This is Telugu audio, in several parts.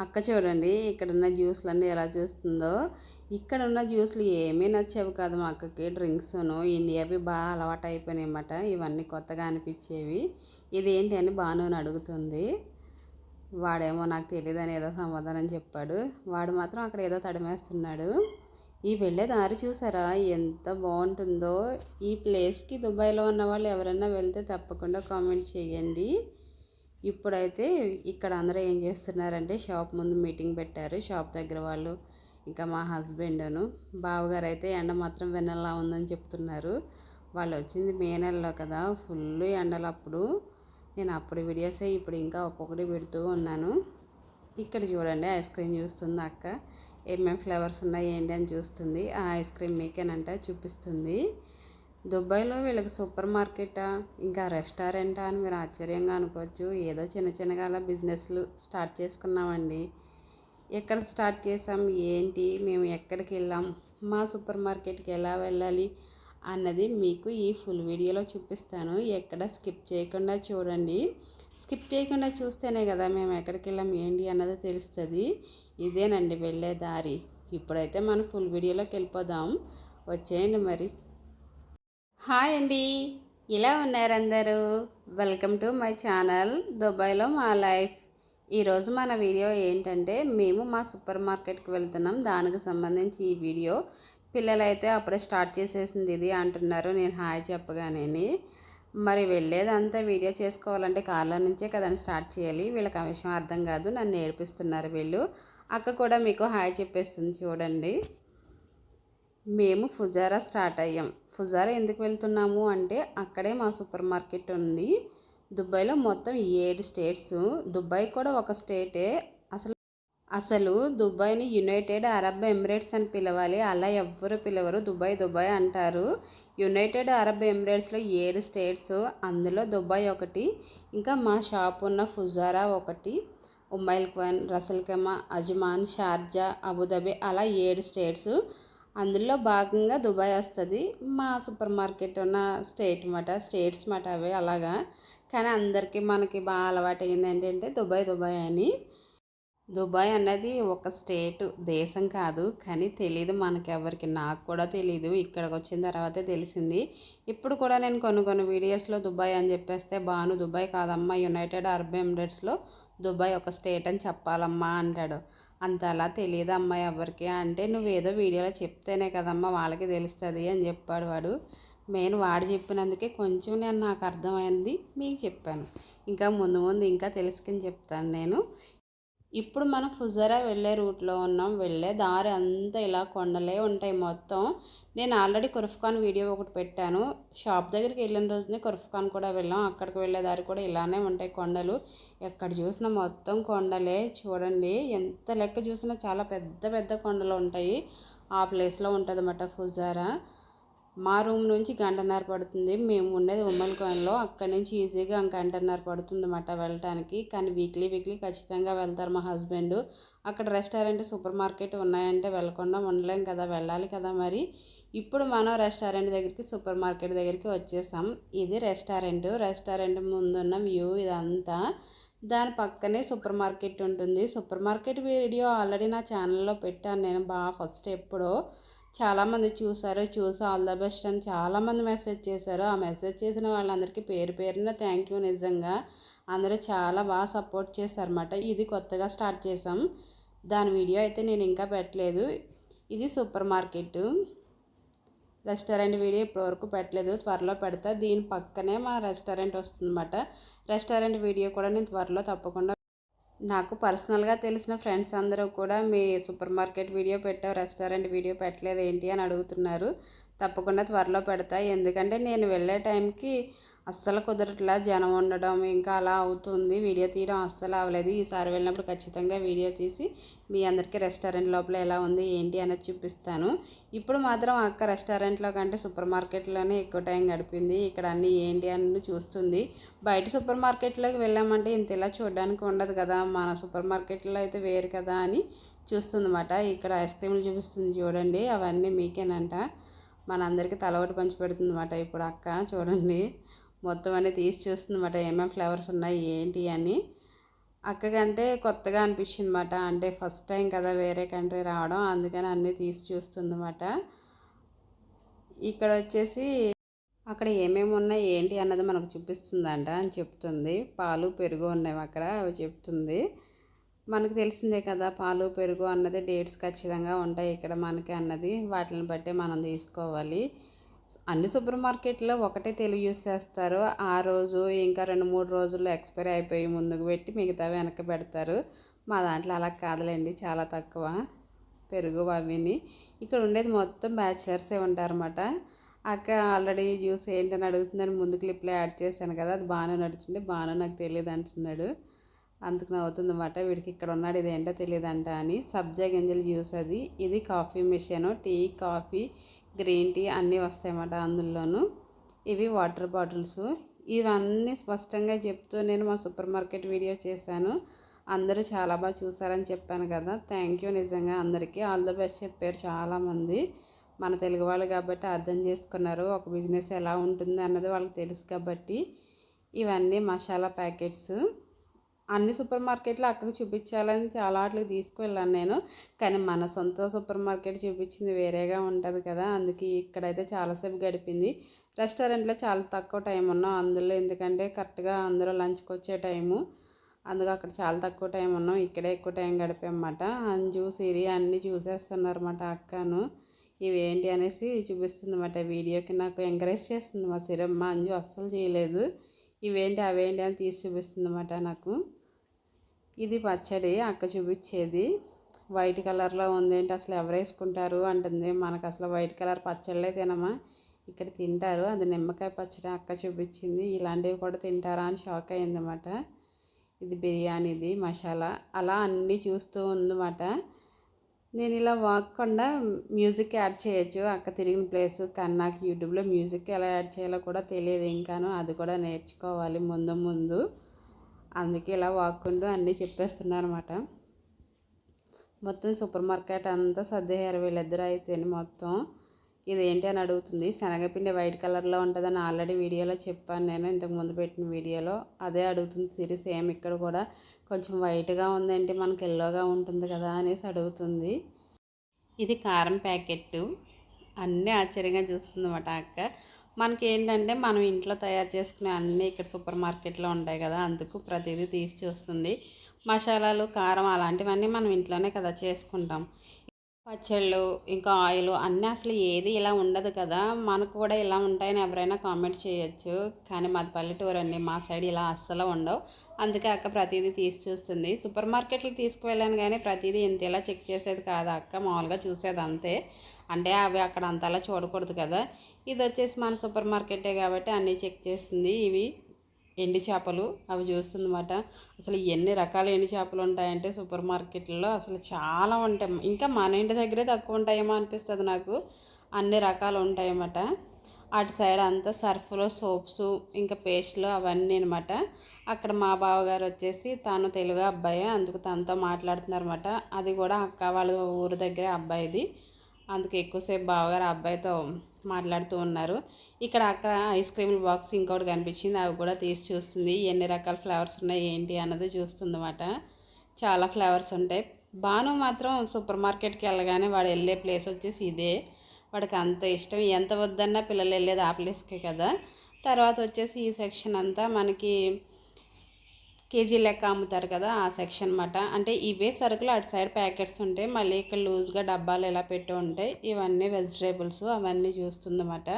అక్క చూడండి ఇక్కడ ఉన్న జ్యూస్లన్నీ ఎలా చూస్తుందో. ఇక్కడ ఉన్న జ్యూస్లు ఏమీ నచ్చేవి కాదు మా అక్కకి. డ్రింక్స్ను ఇండియావి బాగా అలవాటు అయిపోయినాయి అన్నమాట ఇవన్నీ కొత్తగా అనిపించేవి. ఇదేంటి అని బాను అడుగుతుంది. వాడేమో నాకు తెలియదు అని ఏదో సమాధానం చెప్పాడు. వాడు మాత్రం అక్కడ ఏదో తడిమేస్తున్నాడు. ఈ వెళ్ళే దారి చూసారా? ఎంత బాగుంటుందో. ఈ ప్లేస్కి దుబాయ్లో ఉన్న వాళ్ళు ఎవరైనా వెళ్తే తప్పకుండా కామెంట్ చేయండి. ఇప్పుడైతే ఇక్కడ అందరూ ఏం చేస్తున్నారంటే షాప్ ముందు మీటింగ్ పెట్టారు. షాప్ దగ్గర వాళ్ళు ఇంకా మా హస్బెండ్ను బావగారు అయితే ఎండ మాత్రం వెన్నెలా ఉందని చెప్తున్నారు. వాళ్ళు వచ్చింది మే నెలలో కదా ఫుల్ ఎండలు అప్పుడు. నేను అప్పుడు వీడియోసే ఇప్పుడు ఇంకా ఒక్కొక్కటి పెడుతూ ఉన్నాను. ఇక్కడ చూడండి ఐస్ క్రీమ్ చూస్తుంది అక్క. ఏమేమి ఫ్లేవర్స్ ఉన్నాయి ఏంటి అని చూస్తుంది. ఆ ఐస్ క్రీమ్ మీకేనంట చూపిస్తుంది. దుబాయ్లో వీళ్ళకి సూపర్ మార్కెటా? ఇంకా రెస్టారెంటా అని మీరు ఆశ్చర్యంగా అనుకోవచ్చు. ఏదో చిన్న చిన్నగా అలా బిజినెస్లు స్టార్ట్ చేసుకున్నామండి. ఎక్కడ స్టార్ట్ చేసాం ఏంటి? మేము ఎక్కడికి వెళ్ళాం? మా సూపర్ మార్కెట్కి ఎలా వెళ్ళాలి? అన్నది మీకు ఈ ఫుల్ వీడియోలో చూపిస్తాను. ఎక్కడ స్కిప్ చేయకుండా చూడండి. స్కిప్ చేయకుండా చూస్తేనే కదా మేము ఎక్కడికి వెళ్ళాం ఏంటి అన్నది తెలుస్తుంది. ఇదేనండి వెళ్ళే దారి. ఇప్పుడైతే మనం ఫుల్ వీడియోలోకి వెళ్ళిపోదాం. వచ్చేయండి మరి. హాయ్ అండి. ఇలా ఉన్నారు అందరూ వెల్కమ్ టు మై ఛానల్ దుబాయ్లో మా లైఫ్. ఈరోజు మన వీడియో ఏంటంటే మేము మా సూపర్ మార్కెట్కి వెళ్తున్నాం. దానికి సంబంధించి ఈ వీడియో పిల్లలైతే అప్పుడే స్టార్ట్ చేసేసింది ఇది అంటున్నారు. నేను హాయ్ చెప్పగానే మరి వెళ్ళేదంతా వీడియో చేసుకోవాలంటే కార్లో నుంచే కదండి స్టార్ట్ చేయాలి. వీళ్ళకి ఆ విషయం అర్థం కాదు. నన్ను ఏడిపిస్తున్నారు వీళ్ళు. అక్క కూడా మీకు హాయ్ చెప్పేస్తుంది చూడండి. మేము ఫుజారా స్టార్ట్ అయ్యాం. ఫుజారా ఎందుకు వెళ్తున్నాము అంటే అక్కడే మా సూపర్ మార్కెట్ ఉంది. దుబాయ్లో మొత్తం ఏడు స్టేట్స్. దుబాయ్ కూడా ఒక స్టేటే. అసలు అసలు దుబాయ్ని యునైటెడ్ అరబ్ ఎమిరేట్స్ అని పిలవాలి. అలా ఎవ్వరు పిలవరు. దుబాయ్ దుబాయ్ అంటారు. యునైటెడ్ అరబ్ ఎమిరేట్స్లో ఏడు స్టేట్స్. అందులో దుబాయ్ ఒకటి. ఇంకా మా షాప్ ఉన్న ఫుజారా ఒకటి. Umm al Quwain Ras al Khaimah Ajman Sharjah Abu Dhabi అలా ఏడు స్టేట్స్. అందులో భాగంగా దుబాయ్ వస్తుంది. మా సూపర్ మార్కెట్ ఉన్న స్టేట్ మాట స్టేట్స్ మాట అవి అలాగా. కానీ అందరికీ మనకి బాగా అలవాటు అయింది ఏంటంటే దుబాయ్ దుబాయ్ అని. దుబాయ్ అన్నది ఒక స్టేట్ దేశం కాదు. కానీ తెలియదు మనకి ఎవరికి. నాకు కూడా తెలియదు ఇక్కడికి వచ్చిన తర్వాతే తెలిసింది. ఇప్పుడు కూడా నేను కొన్ని కొన్ని వీడియోస్లో దుబాయ్ అని చెప్పేస్తే బాను దుబాయ్ కాదమ్మా యునైటెడ్ అరబ్ ఎమిరేట్స్లో దుబాయ్ ఒక స్టేట్ అని చెప్పాలమ్మా అంటాడు. అంత అలా తెలియదు అమ్మాయి ఎవరికి. అంటే నువ్వు ఏదో వీడియోలో చెప్తేనే కదమ్మా వాళ్ళకి తెలుస్తుంది అని చెప్పాడు వాడు. మెయిన్ వాడు చెప్పినందుకే కొంచెం నేను నాకు అర్థమైంది మీకు చెప్పాను. ఇంకా ముందు ముందు ఇంకా తెలుసుకుని చెప్తాను నేను. ఇప్పుడు మనం ఫుజరా వెళ్ళే రూట్లో ఉన్నాం వెళ్ళే దారి అంతా ఇలా కొండలే ఉంటాయి మొత్తం. నేను ఆల్రెడీ కుర్ఫ్ఖాన్ వీడియో ఒకటి పెట్టాను. షాప్ దగ్గరికి వెళ్ళిన రోజునే కుర్ఫ్ఖాన్ కూడా వెళ్ళాం. అక్కడికి వెళ్ళే దారి కూడా ఇలానే ఉంటాయి కొండలు. ఎక్కడ చూసినా మొత్తం కొండలే. చూడండి ఎంత లెక్క చూసినా చాలా పెద్ద పెద్ద కొండలు ఉంటాయి. ఆ ప్లేస్లో ఉంటుంది అన్నమాట ఫుజారా. మా రూమ్ నుంచి గంటన్నర పడుతుంది. మేము ఉండేది ఉమ్మల్ కాయిన్లో అక్కడి నుంచి ఈజీగా గంటన్నర పడుతుంది అన్నమాట వెళ్ళటానికి. కానీ వీక్లీ వీక్లీ ఖచ్చితంగా వెళ్తారు మా హస్బెండ్. అక్కడ రెస్టారెంట్ సూపర్ మార్కెట్ ఉన్నాయంటే వెళ్ళకుండా ఉండలేం కదా వెళ్ళాలి కదా మరి. ఇప్పుడు మనం రెస్టారెంట్ దగ్గరికి సూపర్ మార్కెట్ దగ్గరికి వచ్చేసాం. ఇది రెస్టారెంట్. రెస్టారెంట్ ముందున్న వ్యూ ఇదంతా. దాని పక్కనే సూపర్ మార్కెట్ ఉంటుంది. సూపర్ మార్కెట్ వీడియో ఆల్రెడీ నా ఛానల్లో పెట్టాను. నేను బాగా ఫస్ట్ ఎప్పుడో. చాలామంది చూసారు చూసి ఆల్ ద బెస్ట్ అని చాలామంది మెసేజ్ చేశారు. ఆ మెసేజ్ చేసిన వాళ్ళందరికీ పేరు పేరున థ్యాంక్ యూ నిజంగా. అందరూ చాలా బాగా సపోర్ట్ చేశారన్నమాట. ఇది కొత్తగా స్టార్ట్ చేసాం దాని వీడియో అయితే నేను ఇంకా పెట్టలేదు. ఇది సూపర్ మార్కెట్. రెస్టారెంట్ వీడియో ఇప్పటివరకు పెట్టలేదు. త్వరలో పెడతా. దీని పక్కనే మా రెస్టారెంట్ వస్తుందన్నమాట. రెస్టారెంట్ వీడియో కూడా నేను త్వరలో తప్పకుండా నాకు పర్సనల్గా తెలిసిన ఫ్రెండ్స్ అందరూ కూడా మీ సూపర్ మార్కెట్ వీడియో పెట్టావు రెస్టారెంట్ వీడియో పెట్టలేదు ఏంటి అని అడుగుతున్నారు. తప్పకుండా త్వరలో పెడతా. ఎందుకంటే నేను వెళ్ళే టైంకి అస్సలు కుదరట్లా జనం ఉండడం ఇంకా అలా అవుతుంది. వీడియో తీయడం అస్సలు అవ్వలేదు. ఈసారి వెళ్ళినప్పుడు ఖచ్చితంగా వీడియో తీసి మీ అందరికీ రెస్టారెంట్ లోపల ఎలా ఉంది ఏంటి అనేది చూపిస్తాను. ఇప్పుడు మాత్రం అక్క రెస్టారెంట్లో కంటే సూపర్ మార్కెట్లోనే ఎక్కువ టైం గడిపింది. ఇక్కడ అన్నీ ఏంటి అని చూస్తుంది. బయట సూపర్ మార్కెట్లోకి వెళ్ళామంటే ఇంత ఇలా చూడడానికి ఉండదు కదా. మన సూపర్ మార్కెట్లో అయితే వేరు కదా అని చూస్తుందన్నమాట. ఇక్కడ ఐస్ క్రీమ్లు చూపిస్తుంది చూడండి. అవన్నీ మీకేనంట. మనందరికీ తలవటి పంచి పెడుతుంది అన్నమాట ఇప్పుడు అక్క చూడండి. మొత్తం అన్నీ తీసి చూస్తుందన్నమాట. ఏమేమి ఫ్లేవర్స్ ఉన్నాయి ఏంటి అని. అక్కకంటే కొత్తగా అనిపించింది అనమాట అంటే ఫస్ట్ టైం కదా వేరే కంట్రీ రావడం అందుకని అన్నీ తీసి చూస్తుందన్నమాట. ఇక్కడ వచ్చేసి అక్కడ ఏమేమి ఉన్నాయి ఏంటి అన్నది మనకు చూపిస్తుందంట అని చెప్తుంది. పాలు పెరుగు ఉన్నాయి అక్కడ అవి చెప్తుంది. మనకు తెలిసిందే కదా పాలు పెరుగు అన్నది డేట్స్ ఖచ్చితంగా ఉంటాయి ఇక్కడ మనకి అన్నది. వాటిని బట్టి మనం తీసుకోవాలి. అన్ని సూపర్ మార్కెట్లో ఒకటే తెలుగు యూస్ చేస్తారు. ఆ రోజు ఇంకా రెండు మూడు రోజుల్లో ఎక్స్పైరీ అయిపోయి ముందుకు పెట్టి మిగతా వెనక పెడతారు. మా దాంట్లో అలా కాదులేండి చాలా తక్కువ పెరుగు అవిని. ఇక్కడ ఉండేది మొత్తం బ్యాచిలర్సే ఉంటారన్నమాట. అక్క ఆల్రెడీ జ్యూస్ ఏంటని అడుగుతుందని ముందు క్లిప్లో యాడ్ చేశాను కదా అది బాగానే నడుచుంటే బాగానే నాకు తెలియదు అంటున్నాడు. అందుకు నవ్వుతుందన్నమాట వీడికి ఇక్కడ ఉన్నాడు ఇది ఏంటో తెలియదంట అని. సబ్జా గింజల జ్యూస్ అది ఇది coffee machine tea coffee green tea అన్నీ వస్తాయన్నమాట అందులోనూ. ఇవి వాటర్ బాటిల్స్. ఇవన్నీ స్పష్టంగా చెప్తూ నేను మా సూపర్ మార్కెట్ వీడియో చేశాను. అందరూ చాలా బాగా చూసారని చెప్పాను కదా. థ్యాంక్ యూ నిజంగా అందరికీ. ఆల్ ద బెస్ట్ చెప్పారు చాలామంది. మన తెలుగు వాళ్ళు కాబట్టి అర్థం చేసుకున్నారు. ఒక బిజినెస్ ఎలా ఉంటుంది అన్నది వాళ్ళకి తెలుసు కాబట్టి ఇవన్నీ మసాలా ప్యాకెట్స్. అన్ని సూపర్ మార్కెట్లు అక్కకు చూపించాలని చాలా వాటికి తీసుకువెళ్ళాను నేను. కానీ మన సొంత సూపర్ మార్కెట్ చూపించింది వేరేగా ఉంటుంది కదా అందుకే ఇక్కడైతే చాలాసేపు గడిపింది. రెస్టారెంట్లో చాలా తక్కువ టైం ఉన్నాం. అందులో ఎందుకంటే కరెక్ట్గా అందరూ లంచ్కి వచ్చే టైము. అందుకు అక్కడ చాలా తక్కువ టైం ఉన్నాం. ఇక్కడే ఎక్కువ టైం గడిపామన్నమాట. అంజు సిరి అన్నీ చూసేస్తున్నారన్నమాట అక్కను. ఇవేంటి అనేసి చూపిస్తుంది అన్నమాట వీడియోకి నాకు ఎంకరేజ్ చేస్తుంది మా సిరమ్మ. అంజు అస్సలు చేయలేదు. ఇవేంటి అవేంటి అని తీసి చూపిస్తుంది అన్నమాట నాకు. ఇది పచ్చడి అక్క చూపించేది. వైట్ కలర్లో ఉందేంటి అసలు ఎవరు వేసుకుంటారు అంటుంది. మనకు అసలు వైట్ కలర్ పచ్చళ్ళే తినమా? ఇక్కడ తింటారు. అది నిమ్మకాయ పచ్చడి అక్క చూపించింది. ఇలాంటివి కూడా తింటారా అని షాక్ అయిందన్నమాట. ఇది బిర్యానీది మసాలా. అలా అన్నీ చూస్తూ ఉందన్నమాట. నేను ఇలా వాక్కుండా మ్యూజిక్ యాడ్ చేయొచ్చు. అక్క తిరిగిన ప్లేస్ కానీ నాకు యూట్యూబ్లో మ్యూజిక్ ఎలా యాడ్ చేయాలో కూడా తెలియదు ఇంకాను. అది కూడా నేర్చుకోవాలి ముందు ముందు. అందుకే ఇలా వాక్కుంటూ అన్నీ చెప్పేస్తున్నారు అనమాట మొత్తం సూపర్ మార్కెట్ అంతా సర్దేశారు వీళ్ళిద్దరూ అయితే మొత్తం. ఇదేంటి అని అడుగుతుంది. శనగపిండి వైట్ కలర్లో ఉంటుందని ఆల్రెడీ వీడియోలో చెప్పాను నేను. ఇంతకు ముందు పెట్టిన వీడియోలో అదే అడుగుతుంది సిరి సేమ్ ఇక్కడ కూడా. కొంచెం వైట్గా ఉందంటే? మనకి ఎల్లోగా ఉంటుంది కదా అనేసి అడుగుతుంది. ఇది కారం ప్యాకెట్ అన్నీ ఆశ్చర్యంగా చూస్తుంది అన్నమాట అక్క. మనకి ఏంటంటే మనం ఇంట్లో తయారు చేసుకునే అన్నీ ఇక్కడ సూపర్ మార్కెట్లో ఉంటాయి కదా. అందుకు ప్రతిదీ తీసి చూస్తుంది. మసాలాలు కారం అలాంటివన్నీ మనం ఇంట్లోనే కదా చేసుకుంటాం. పచ్చళ్ళు ఇంకా ఆయిల్ అన్నీ అసలు ఏది ఇలా ఉండదు కదా. మనకు కూడా ఇలా ఉంటాయని ఎవరైనా కామెంట్ చేయొచ్చు. కానీ మాది పల్లెటూరు అండి. మా సైడ్ ఇలా అస్సలు ఉండవు. అందుకే అక్క ప్రతిదీ తీసి చూస్తుంది. సూపర్ మార్కెట్లు తీసుకువెళ్ళాను కానీ ప్రతిదీ ఇంత ఇలా చెక్ చేసేది కాదు. అక్క మామూలుగా చూసేది అంతే. అంటే అవి అక్కడ అంతలా చూడకూడదు కదా. ఇది వచ్చేసి మన సూపర్ మార్కెటే కాబట్టి అన్నీ చెక్ చేస్తుంది. ఇవి ఎండి చేపలు అవి చూస్తుందన్నమాట. అసలు ఎన్ని రకాల ఎండి చేపలు ఉంటాయంటే సూపర్ మార్కెట్లో అసలు చాలా ఉంటాయి. ఇంకా మన ఇంటి దగ్గరే తక్కువ ఉంటాయేమో అనిపిస్తుంది నాకు. అన్ని రకాలు ఉంటాయన్నమాట. అటు సైడ్ అంతా సర్ఫ్లో సోప్స్ ఇంకా పేస్ట్లు అవన్నీ అనమాట అక్కడ మా బావగారు వచ్చేసి తను తెలుగు అబ్బాయి అందుకు తనతో మాట్లాడుతున్నారన్నమాట. అది కూడా అక్క వాళ్ళ ఊరు దగ్గరే అబ్బాయిది. అందుకే ఎక్కువసేపు బావగారు అబ్బాయితో మాట్లాడుతూ ఉన్నారు. ఇక్కడ అక్కడ ఐస్ క్రీమ్ బాక్స్ ఇంకోటి కనిపించింది అవి కూడా తీసి చూస్తుంది. ఎన్ని రకాల ఫ్లేవర్స్ ఉన్నాయి ఏంటి అన్నది చూస్తుందన్నమాట. చాలా ఫ్లేవర్స్ ఉంటాయి. బాను మాత్రం సూపర్ మార్కెట్కి వెళ్ళగానే వాడు వెళ్ళే ప్లేస్ వచ్చేసి ఇదే. వాడికి అంత ఇష్టం. ఎంత వద్దన్నా పిల్లలు వెళ్ళేది ఆ ప్లేస్కే కదా. తర్వాత వచ్చేసి ఈ సెక్షన్ అంతా మనకి కేజీ లెక్క అమ్ముతారు కదా ఆ సెక్షన్ అనమాట అంటే ఇవే సరుకులు అటు సైడ్ ప్యాకెట్స్ ఉంటాయి. మళ్ళీ ఇక్కడ లూజ్గా డబ్బాలు ఎలా పెట్టి ఉంటాయి. ఇవన్నీ వెజిటేబుల్స్ అవన్నీ చూస్తుందన్నమాట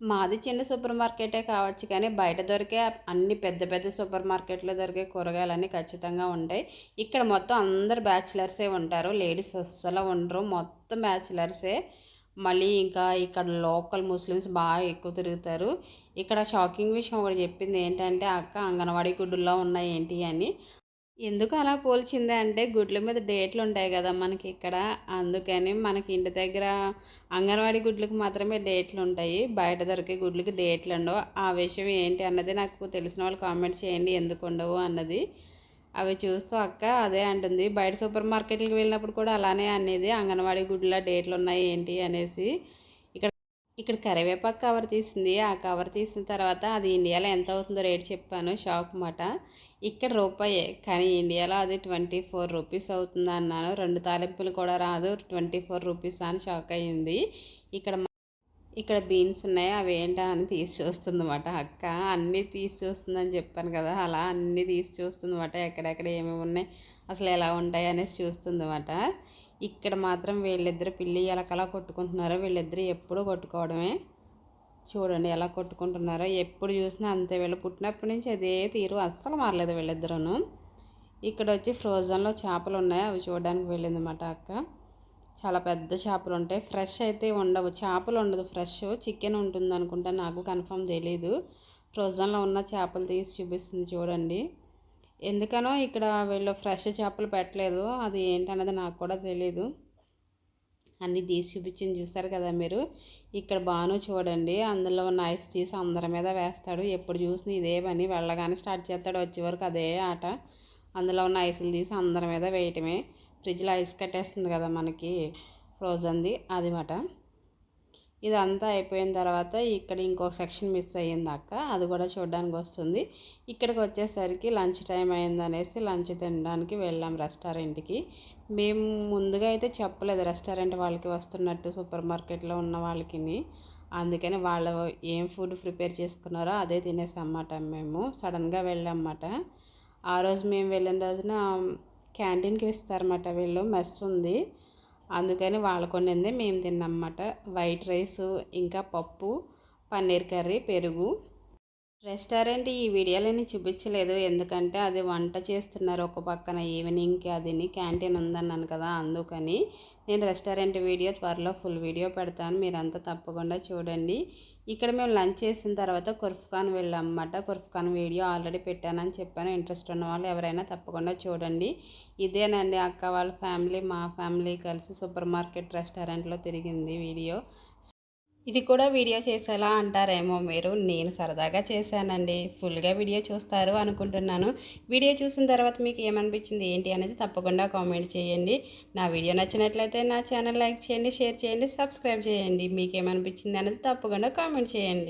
మాది చిన్న సూపర్ మార్కెటే కావచ్చు కానీ బయట దొరికే అన్ని పెద్ద పెద్ద సూపర్ మార్కెట్లో దొరికే కూరగాయలన్నీ ఖచ్చితంగా ఉంటాయి. ఇక్కడ మొత్తం అందరు బ్యాచిలర్సే ఉంటారు. లేడీస్ అస్సలు ఉండరు. మొత్తం బ్యాచిలర్సే. మళ్ళీ ఇంకా ఇక్కడ లోకల్ ముస్లిమ్స్ బాగా ఎక్కువ తిరుగుతారు. ఇక్కడ షాకింగ్ విషయం ఒకటి చెప్పింది ఏంటంటే అక్క అంగన్వాడీ గుడ్డుల్లో ఉన్నాయి ఏంటి అని. ఎందుకు అలా పోల్చింది అంటే గుడ్ల మీద డేట్లు ఉంటాయి కదా మనకి ఇక్కడ. అందుకని మనకి ఇంటి దగ్గర అంగన్వాడీ గుడ్లకు మాత్రమే డేట్లు ఉంటాయి. బయట దొరికే గుడ్లకి డేట్లు ఉండవు. ఆ విషయం ఏంటి అన్నది నాకు తెలిసిన వాళ్ళు కామెంట్ చేయండి ఎందుకు ఉండవు అన్నది. అవి చూస్తూ అక్క అదే అంటుంది. బయట సూపర్ మార్కెట్కి వెళ్ళినప్పుడు కూడా అలానే అనేది అంగన్వాడీ గుడ్ల డేట్లు ఉన్నాయి ఏంటి? అనేసి ఇక్కడ ఇక్కడ కరివేపాకు కవర్ తీసింది. ఆ కవర్ తీసిన తర్వాత అది ఇండియాలో ఎంత అవుతుందో రేట్ చెప్పాను. షాక్ మాట. ఇక్కడ రూపాయే. కానీ ఇండియాలో అది ట్వంటీ ఫోర్ రూపీస్ అవుతుంది అన్నాను రెండు తాలింపులు కూడా రాదు. ట్వంటీ ఫోర్ రూపీస్ అని షాక్ అయ్యింది. ఇక్కడ ఇక్కడ బీన్స్ ఉన్నాయి అవి ఏంటా అని తీసి చూస్తుందన్నమాట. అక్క అన్నీ తీసి చూస్తుందని చెప్పాను కదా అలా అన్నీ తీసి చూస్తుందన్నమాట. ఎక్కడెక్కడ ఏమేమి ఉన్నాయి అసలు ఎలా ఉంటాయి అనేసి చూస్తుందన్నమాట. ఇక్కడ మాత్రం వీళ్ళిద్దరు పిల్లి ఎలకలా కొట్టుకుంటున్నారో వీళ్ళిద్దరు ఎప్పుడు కొట్టుకోవడమే. చూడండి ఎలా కొట్టుకుంటున్నారో ఎప్పుడు చూసినా అంతే. వీళ్ళు పుట్టినప్పటి నుంచి అదే తీరు అస్సలు మారలేదు వీళ్ళిద్దరూ ఇక్కడ వచ్చి ఫ్రోజన్లో చేపలు ఉన్నాయి అవి చూడడానికి వెళ్ళిందన్నమాట అక్క. చాలా పెద్ద చేపలు ఉంటాయి. ఫ్రెష్ అయితే ఉండవు. చేపలు ఉండదు. ఫ్రెష్ చికెన్ ఉంటుంది అనుకుంటా. నాకు కన్ఫర్మ్ తెలియదు ఫ్రోజన్లో ఉన్న చేపలు తీసి చూపిస్తుంది చూడండి. ఎందుకనో ఇక్కడ వీళ్ళు ఫ్రెష్ చేపలు పెట్టలేదు. అది ఏంటన్నది నాకు కూడా తెలియదు అన్నీ తీసి చూపించింది చూస్తారు కదా మీరు? ఇక్కడ బాను చూడండి. అందులో ఉన్న ఐస్ తీసి అందరి మీద వేస్తాడు. ఎప్పుడు చూసినా ఇదే పని. వెళ్ళగానే స్టార్ట్ చేస్తాడు. వచ్చే వరకు అదే ఆట. అందులో ఉన్న ఐసులు తీసి అందరి మీద వేయటమే. ఫ్రిడ్జ్లో ఐస్ కట్టేస్తుంది కదా మనకి ఫ్రోజన్ది అది మాట ఇదంతా అయిపోయిన తర్వాత ఇక్కడ ఇంకొక సెక్షన్ మిస్ అయ్యింది అక్క అది కూడా చూడడానికి వస్తుంది. ఇక్కడికి వచ్చేసరికి లంచ్ టైం అయిందనేసి లంచ్ తినడానికి వెళ్ళాం రెస్టారెంట్కి. మేము ముందుగా అయితే చెప్పలేదు రెస్టారెంట్ వాళ్ళకి వస్తున్నట్టు సూపర్ మార్కెట్లో ఉన్న వాళ్ళకి అందుకని వాళ్ళు ఏం ఫుడ్ ప్రిపేర్ చేసుకున్నారో అదే తినేసామన్నమాట మేము సడన్గా వెళ్ళామన్నమాట. ఆ రోజు మేము వెళ్ళిన రోజున క్యాంటీన్కి ఇస్తారన్నమాట వీళ్ళు. మెస్ ఉంది. అందుకని వాళ్ళు కొనింది మేము అన్నమాట వైట్ రైస్ ఇంకా పప్పు పన్నీర్ కర్రీ పెరుగు. రెస్టారెంట్ ఈ వీడియోలో చూపించలేదు. ఎందుకంటే అది వంట చేస్తున్నారు ఒక పక్కన ఈవినింగ్కి అదిని క్యాంటీన్ ఉందన్నాను కదా అందుకని నేను రెస్టారెంట్ వీడియో త్వరలో ఫుల్ వీడియో పెడతాను. మీరంతా తప్పకుండా చూడండి. ఇక్కడ మేము లంచ్ చేసిన తర్వాత కుర్ఫ్ఖాన్ వెళ్ళామన్నమాట. కుర్ఫ్ఖాన్ వీడియో ఆల్రెడీ పెట్టానని చెప్పాను. ఇంట్రెస్ట్ ఉన్న వాళ్ళు ఎవరైనా తప్పకుండా చూడండి. ఇదేనండి అక్క వాళ్ళ ఫ్యామిలీ మా ఫ్యామిలీ కలిసి సూపర్ మార్కెట్ రెస్టారెంట్లో తిరిగింది వీడియో. ఇది కూడా వీడియో చేసేలా అంటారేమో మీరు. నేను సరదాగా చేశానండి. ఫుల్గా వీడియో చూస్తారు అనుకుంటున్నాను. వీడియో చూసిన తర్వాత మీకు ఏమనిపించింది ఏంటి అనేది తప్పకుండా కామెంట్ చేయండి. నా వీడియో నచ్చినట్లయితే నా ఛానల్ లైక్ చేయండి షేర్ చేయండి సబ్స్క్రైబ్ చేయండి. మీకు ఏమనిపించింది అనేది తప్పకుండా కామెంట్ చేయండి.